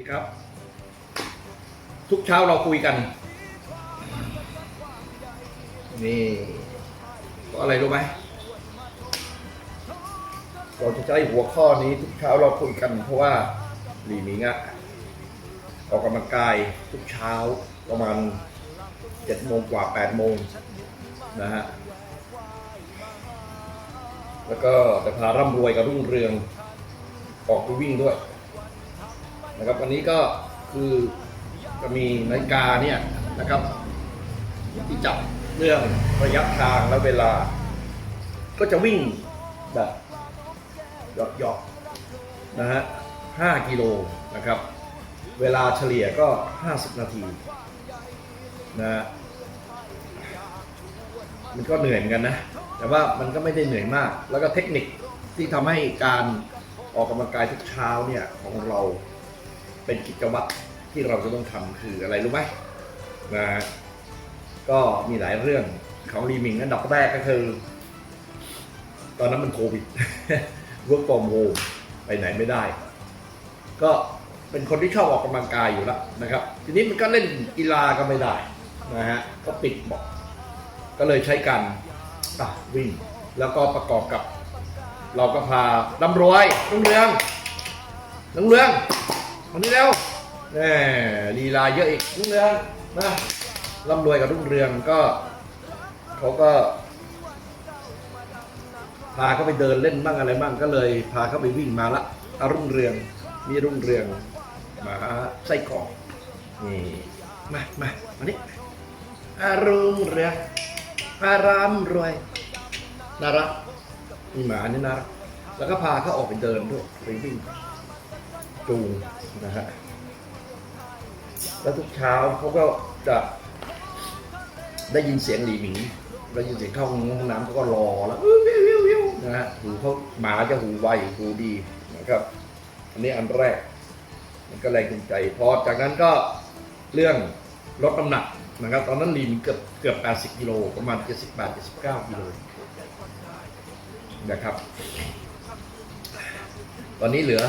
ดีครับ ทุกเช้าเราคุยกัน นี่ก็อะไรรู้ไหมเราจะใช้หัวข้อนี้ทุกเช้าเราคุยกัน เพราะว่าหลีมิงอะออกกำลังกายทุกเช้าประมาณเจ็ดโมงกว่าแปดโมงนะฮะแล้วก็จะพาร่ำรวยกับรุ่งเรือง ออกไปวิ่งด้วย นะครับวันนี้ก็คือจะมีนาฬิกาเนี่ยนะครับที่จับเรื่องระยะทางและเวลา ก็จะวิ่งแบบหยอกๆนะฮะ5กิโลนะครับ เวลาเฉลี่ยก็ 50 นาทีนะฮะมันก็เหนื่อยเหมือนกันนะ แต่ว่ามันก็ไม่ได้เหนื่อยมาก แล้วก็เทคนิคที่ทำให้การออกกำลังกายทุกเช้าเนี่ยของเรา เป็นกิจวัตรที่เราจะต้องทำคืออะไรรู้ไหมนะฮะก็มีหลายเรื่องของรีมิงอันดับแรกก็คือ ตอนนั้นมันโควิด work from home ไปไหนไม่ได้ ก็เป็นคนที่ชอบออกกำลังกายอยู่แล้วนะครับ ทีนี้มันก็เล่นกีฬาก็ไม่ได้นะฮะก็ปิดบอกก็เลยใช้การอะวิ่ง แล้วก็ประกอบกับ เราก็พาร่ำรวยรุ่งเรืองรุ่งเรือง วันนี้แล้วแหมลีลาเยอะอีกรุ่งเรืองนะร่ำรวยกับรุ่งเรืองก็เขาก็ พาเขาไปเดินเล่นบ้างอะไรบ้างก็เลย พาเขาไปวิ่งมาละอารุ่งเรืองมีรุ่งเรืองมาไส้กรอกนี่มามามานี่อารุ่งเรืองอารามรวยน่ารักมีหมานี่น่ารักแล้วก็พาเขาออกไปเดินด้วยไปวิ่ง จูงนะฮะแล้วทุกเช้าเขาก็จะได้ยินเสียงหลีหมิงได้ยินเสียงเข้าห้องน้ำเขาก็รอแล้วนะฮะหูเขาหมาจะหูไวหูดีนะครับอันนี้อันแรก มันก็แรงจูงใจ พอจากนั้นก็เรื่องลดน้ำหนักนะครับตอนนั้นลีมเกือบเกือบ 80 กิโลประมาณ 78 79 กิโลนะครับ ตอนนี้เหลือ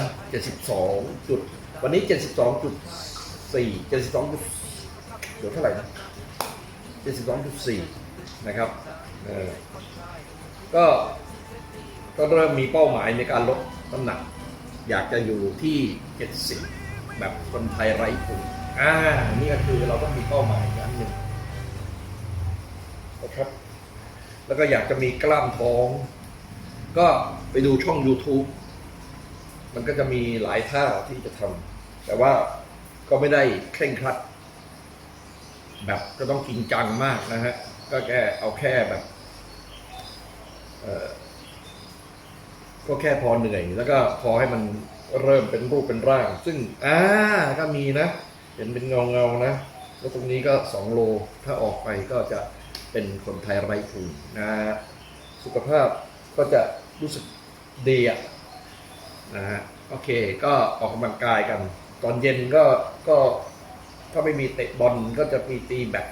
72 จุด วันนี้ 72จุด4 72จุดเหลือเท่าไหร่นะ72.4 นะครับเออก็ก็เริ่มมีเป้าหมายในการลดน้ำหนัก อยากจะอยู่ที่ 70 แบบคนไทยไร้ภูมิอ่า นี่ก็คือเราต้องมีเป้าหมายอย่างหนึ่งนะครับ แล้วก็อยากจะมีกล้ามท้อง ก็ไปดูช่อง YouTube มันก็จะมีหลายท่าที่จะทำแต่ว่าก็ไม่ได้เคร่งครัด แบบก็ต้องจริงจังมากนะฮะ ก็แค่เอาแค่แบบเออก็แค่พอเหนื่อย แล้วก็พอให้มันเริ่มเป็นรูปเป็นร่าง ซึ่งอ่าก็มีนะ เห็นเป็นเงาเงานะ แล้วตรงนี้ก็สองโล ถ้าออกไปก็จะเป็นคนไทยไร้ภูมินะฮะสุขภาพก็จะรู้สึกดีอะ นะฮะโอเคก็ออกกำลังกายกัน ตอนเย็นก็ก็ถ้าไม่มีเตะบอลก็จะมีตีแบด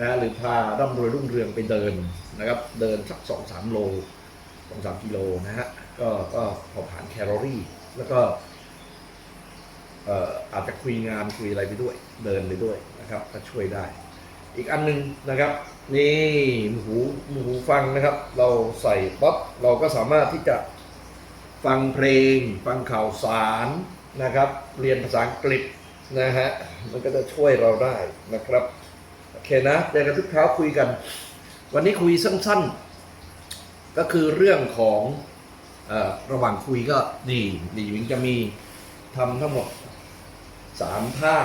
นะหรือพาร่ำรวยรุ่งเรืองไปเดินนะครับ เดินสักสองสามโลสองสามกิโลนะฮะก็ก็พอผ่านแคลอรี่ แล้วก็เอ่ออาจจะคุยงานคุยอะไรไปด้วย เดินไปด้วยนะครับ ก็ช่วยได้ อีกอันหนึงนะครับ นี่หูหูฟังนะครับ เราใส่ปั๊บเราก็สามารถที่จะ ฟังเพลง ฟังข่าวสารนะครับ เรียนภาษาอังกฤษนะฮะ มันก็จะช่วยเราได้นะครับ โอเคนะเจอกันทุกเช้าคุยกัน วันนี้คุยสั้นๆ ก็คือเรื่องของอระหว่างคุยก็ดีดีวิงจะมีทำทั้งหมดสามท่า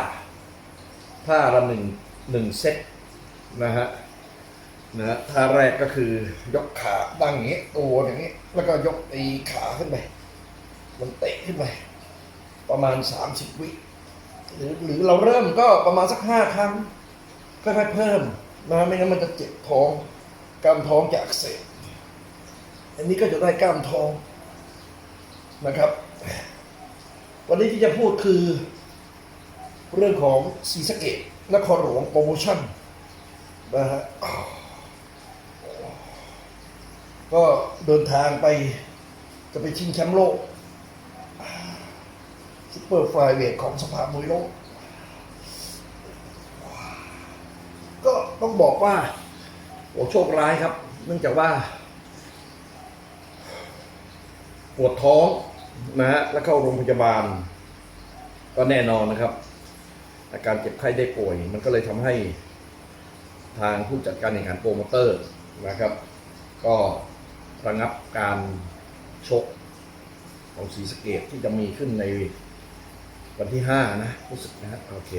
ท่าละหนึ่งหนึ่งเซตนะฮะ นะฮะท่าแรกก็คือยกขาตั้งอย่างนี้ตัวอย่างนี้ แล้วก็ยกตีขาขึ้นไป มันเตะขึ้นไป ประมาณ30วิหรือหรือเราเริ่มก็ประมาณสักห้าครั้งค่อยๆเพิ่มนะไม่งั้นมันจะเจ็บท้องกล้ามท้องจะอักเสบอันนี้ก็จะได้กล้ามท้องนะครับ วันนี้ที่จะพูดคือ เรื่องของสีสเกตนครหลวงโปรโมชั่นนะฮะ ก็เดินทางไปจะไปชิงแชมป์โลกซุปเปอร์ไฟเวทของสภามวยโลก ก็ต้องบอกว่าโอ้โชคร้ายครับ เนื่องจากว่าปวดท้องนะฮะแล้วเข้าโรงพยาบาล ก็แน่นอนนะครับ อาการเจ็บไข้ได้ป่วย มันก็เลยทำให้ทางผู้จัดการแข่งขันโปรโมเตอร์นะครับ ก็ ระงับการชกของศรีสะเกดที่จะมีขึ้นในวันที่ห้านะรู้สึกนะฮะโอเค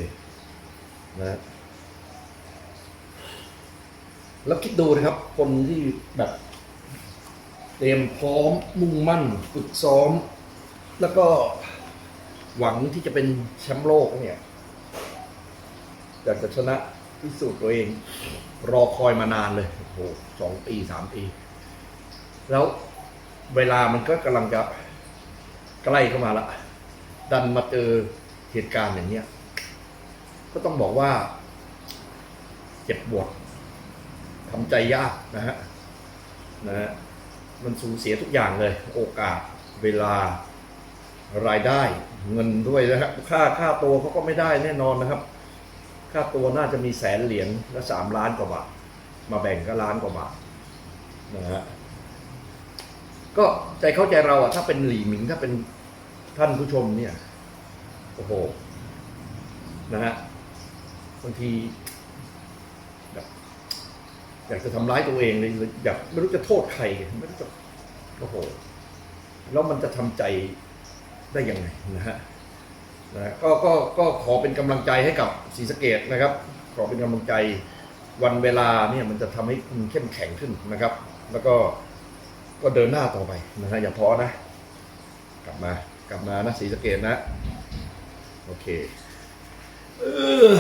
นะแล้วคิดดูนะครับ คนที่แบบเตรียมพร้อมมุ่งมั่นฝึกซ้อม แล้วก็หวังที่จะเป็นแชมป์โลกเนี่ยอยากจะชนะพิสูจน์ตัวเอง รอคอยมานานเลยโอ้โหสองปีสามปี แล้วเวลามันก็กำลังจะใกล้เข้ามาละ ดันมาเจอเหตุการณ์อย่างเนี้ย ก็ต้องบอกว่า เจ็บปวดทำใจยากนะฮะนะฮะมันสูญเสียทุกอย่างเลย โอกาสเวลารายได้เงินด้วยนะฮะค่าค่าตัวเขาก็ไม่ได้แน่นอนนะครับ ค่าตัวน่าจะมีแสนเหรียญและสามล้านกว่าบาทมาแบ่งก็ล้านกว่าบาทนะฮะ ก็ใจเข้าใจเราอะถ้าเป็นหลีหมิงถ้าเป็นท่านผู้ชมเนี่ย โอ้โห นะฮะบางทีแบบอยากจะทำร้ายตัวเองเลยอยากไม่รู้จะโทษใครไม่รู้จะโอ้โห แล้วมันจะทำใจได้ยังไงนะฮะนะก็ก็ก็ขอเป็นกำลังใจให้กับศรีสะเกดนะครับ ขอเป็นกำลังใจวันเวลาเนี่ยมันจะทำให้คุณเข้มแข็งขึ้นนะครับ แล้วก็ ก็เดินหน้าต่อไปนะฮะอย่าท้อนะ กลับมากลับมานะสีสเกตนะ โอเคเออ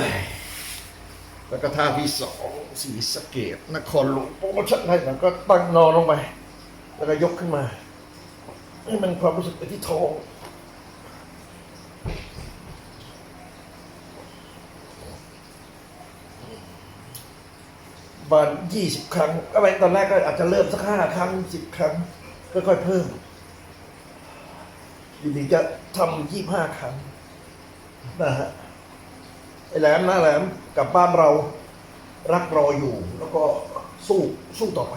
แล้วก็ท่าที่สองสีสเกตนครหลวงโปรโมชั่นให้มันก็ตั้งนอนลงไป แล้วก็ยกขึ้นมา ให้มันความรู้สึกไปที่ท้อง ประมาณยี่สิบครั้งก็ไปตอนแรกก็อาจจะเริ่มสักห้าครั้งสิบครั้งค่อยๆเพิ่มทีนี้จะทำยี่ห้าครั้งนะฮะไอ้แหลมนะแหลมกับบ้านเรารักรออยู่ แล้วก็สู้สู้ต่อไป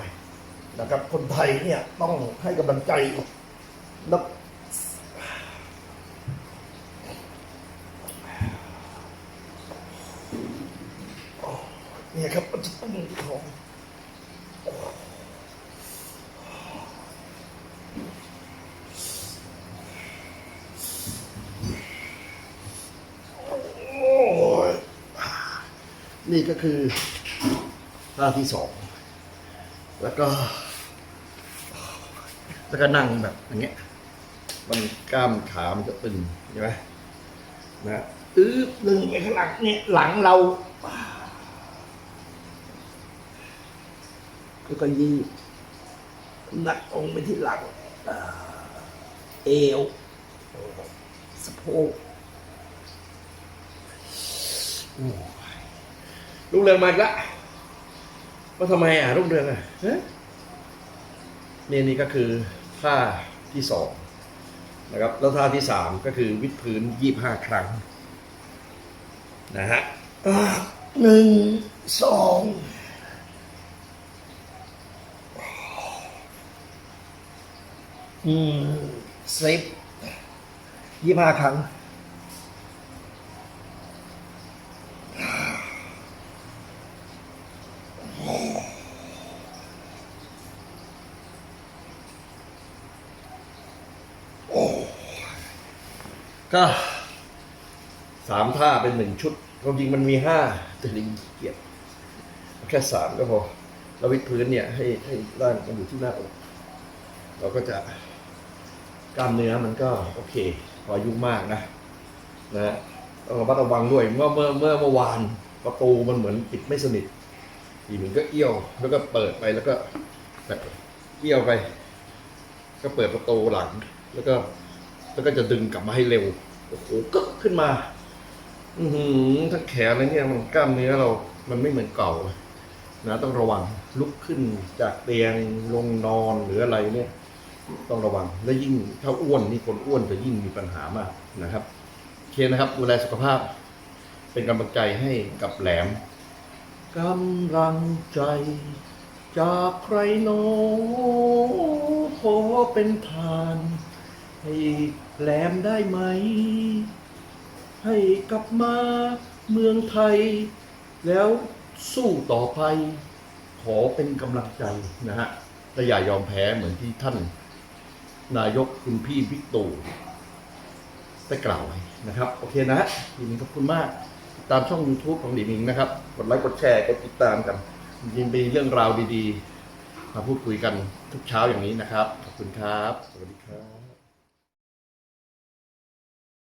นะครับ คนไทยเนี่ยต้องให้กำลังใจนักนี่ยครับมันจะต้องมีของ โอ้ย นี่ก็คือท่าที่สอง แล้วก็ แล้วก็นั่งแบบอย่างเงี้ย มันกล้ามขามันจะตึงใช่ไหมนะอื้อหนึ่งไปข้างหลังเนี่ยหลังเราแล้วก็ยีบหนักองไปที่หลังเอวสะโพก ลุงเรืองมาอีกล้วว่าทำไมอะลุงเรืองอะนี่นี่ก็คือท่าที่สองนะครับแล้วท่าที่สามก็คือวิดพื้นยี่ห้าครั้ง นะฮะหนึ่งสองอืมสิบยี่ห้าครั้ง ก็สามท่าเป็นหนึ่งชุดความจริงมันมีห้าแต่ลิงเกียรแค่สามก็พอเราวิดพื้นเนี่ย ให้ให้ร่างมันอยู่ที่หน้าอกเราก็จะกล้ามเนื้อมันก็โอเค พอยุ่งมากนะนะฮะต้องระมัดระวังด้วยเมื่อเมื่อเมื่อเมื่อวานประตูมันเหมือนปิดไม่สนิททีหนึ่งก็เอี้ยว แล้วก็เปิดไปแล้วก็แบบเอี้ยวไป ก็เปิดประตูหลัง แล้วก็ แล้วก็จะดึงกลับมาให้เร็วโอ้โหก็ขึ้นมา อือหือทั้งแขนอะไรเนี่ยมันกล้ามเนื้อเรา มันไม่เหมือนเก่านะต้องระวังลุกขึ้นจากเตียงลงนอนหรืออะไรเนี่ย ต้องระวังและยิ่งถ้าอ้วนนี่คนอ้วนจะยิ่งมีปัญหามากนะครับเคนะครับดูแลสุขภาพ เป็นกำลังใจให้กับแหลมกำลังใจ จากใครโนขอเป็นทาน ให้แหลมได้ไหม ให้กลับมาเมืองไทย แล้วสู้ต่อไป ขอเป็นกำลังใจนะฮะและอย่ายอมแพ้เหมือนที่ท่าน นายกคุณพี่บิ๊กตู่ได้กล่าวไว้นะครับ โอเคนะฮะดีมิงขอบคุณมากติดตามช่อง YouTube ของดีมิงนะครับ กดไลค์กดแชร์กดติดตามกันยินดีเรื่องราวดีๆ มาพูดคุยกันทุกเช้าอย่างนี้นะครับ ขอบคุณครับ สวัสดีครับ